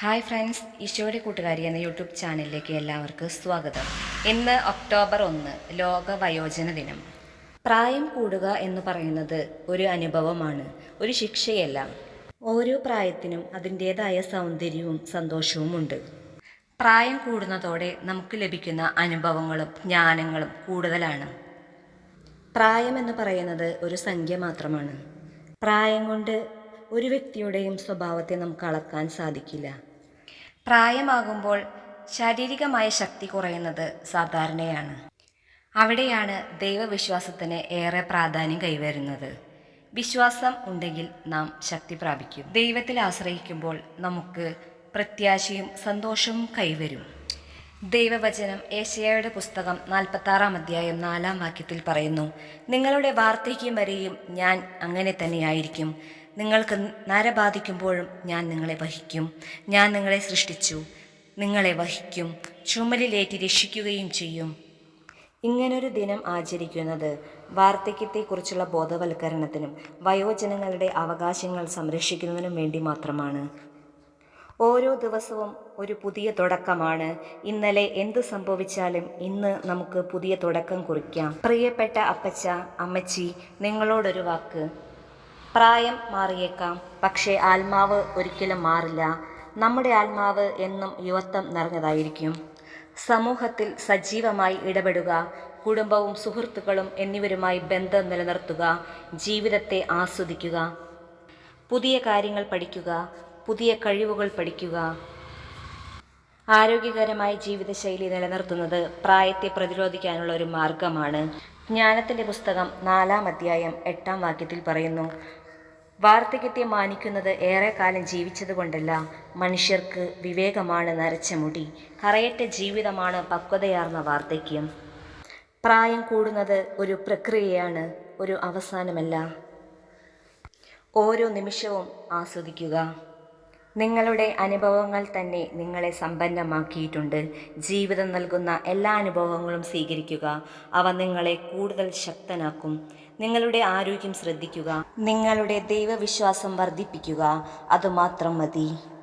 Hi friends ഈശോയുടെ കൂട്ടുകാരി എന്ന യൂട്യൂബ് ചാനലിലേക്ക് എല്ലാവർക്കും സ്വാഗതം. ഇന്ന് ഒക്ടോബർ ഒന്ന് ലോക വയോജന ദിനം. പ്രായം കൂടുക എന്ന് പറയുന്നത് ഒരു അനുഭവമാണ് ഒരു ശിക്ഷയല്ല. ഓരോ പ്രായത്തിനും അതിന്റേതായ സൗന്ദര്യവും സന്തോഷവും ഉണ്ട്. പ്രായം കൂടുന്നതോടെ നമുക്ക് ലഭിക്കുന്ന അനുഭവങ്ങളും ജ്ഞാനങ്ങളും കൂടുതലാണ്. പ്രായം എന്ന് പറയുന്നത് ഒരു സംഖ്യ മാത്രമാണ്. പ്രായം കൊണ്ട് ഒരു വ്യക്തിയുടെയും സ്വഭാവത്തെ നമുക്ക് അളക്കാൻ സാധിക്കില്ല. പ്രായമാകുമ്പോൾ ശാരീരികമായ ശക്തി കുറയുന്നത് സാധാരണയാണ്. അവിടെയാണ് ദൈവവിശ്വാസത്തിന് ഏറെ പ്രാധാന്യം കൈവരുന്നത്. വിശ്വാസം ഉണ്ടെങ്കിൽ നാം ശക്തി പ്രാപിക്കും. ദൈവത്തിൽ ആശ്രയിക്കുമ്പോൾ നമുക്ക് പ്രത്യാശയും സന്തോഷവും കൈവരും. ദൈവവചനം ഏഷ്യയുടെ പുസ്തകം നാൽപ്പത്താറാം അധ്യായം നാലാം വാക്യത്തിൽ പറയുന്നു നിങ്ങളുടെ വാർദ്ധക്യം വരെയും ഞാൻ അങ്ങനെ തന്നെയായിരിക്കും. നിങ്ങൾക്ക് നര ബാധിക്കുമ്പോഴും ഞാൻ നിങ്ങളെ വഹിക്കും. ഞാൻ നിങ്ങളെ സൃഷ്ടിച്ചു. നിങ്ങളെ വഹിക്കും. ചുമലിലേറ്റി രക്ഷിക്കുകയും ചെയ്യും. ഇങ്ങനൊരു ദിനം ആചരിക്കുന്നത് വാർദ്ധക്യത്തെക്കുറിച്ചുള്ള ബോധവൽക്കരണത്തിനും വയോജനങ്ങളുടെ അവകാശങ്ങൾ സംരക്ഷിക്കുന്നതിനും വേണ്ടി മാത്രമാണ്. ഓരോ ദിവസവും ഒരു പുതിയ തുടക്കമാണ്. ഇന്നലെ എന്ത് സംഭവിച്ചാലും ഇന്ന് നമുക്ക് പുതിയ തുടക്കം കുറിക്കാം. പ്രിയപ്പെട്ട അപ്പച്ച അമ്മച്ചി നിങ്ങളോടൊരു വാക്ക്. പ്രായം മാറിയേക്കാം. പക്ഷേ ആത്മാവ് ഒരിക്കലും മാറില്ല. നമ്മുടെ ആത്മാവ് എന്നും യുവത്വം നിറഞ്ഞതായിരിക്കും. സമൂഹത്തിൽ സജീവമായി ഇടപെടുക കുടുംബവും സുഹൃത്തുക്കളും എന്നിവരുമായി ബന്ധം നിലനിർത്തുക ജീവിതത്തെ ആസ്വദിക്കുക പുതിയ കാര്യങ്ങൾ പഠിക്കുക പുതിയ കഴിവുകൾ പഠിക്കുക ആരോഗ്യകരമായ ജീവിതശൈലി നിലനിർത്തുന്നത് പ്രായത്തെ പ്രതിരോധിക്കാനുള്ള ഒരു മാർഗമാണ്. ജ്ഞാനത്തിന്റെ പുസ്തകം നാലാം അധ്യായം എട്ടാം വാക്യത്തിൽ പറയുന്നു വാർദ്ധക്യത്തെ മാനിക്കുന്നത് ഏറെക്കാലം ജീവിച്ചതുകൊണ്ടല്ല മനുഷ്യർക്ക് വിവേകമാണ് നരച്ച മുടി കറയറ്റ ജീവിതമാണ് പക്വതയാർന്ന വാർദ്ധക്യം. പ്രായം കൂടുന്നത് ഒരു പ്രക്രിയയാണ് ഒരു അവസാനമല്ല. ഓരോ നിമിഷവും ആസ്വദിക്കുക. നിങ്ങളുടെ അനുഭവങ്ങൾ തന്നെ നിങ്ങളെ സമ്പന്നമാക്കിയിട്ടുണ്ട്. ജീവിതം നൽകുന്ന എല്ലാ അനുഭവങ്ങളും സ്വീകരിക്കുക. അവ നിങ്ങളെ കൂടുതൽ ശക്തനാക്കും. നിങ്ങളുടെ ആരോഗ്യം ശ്രദ്ധിക്കുക. നിങ്ങളുടെ ദൈവവിശ്വാസം വർദ്ധിപ്പിക്കുക. അതുമാത്രം മതി.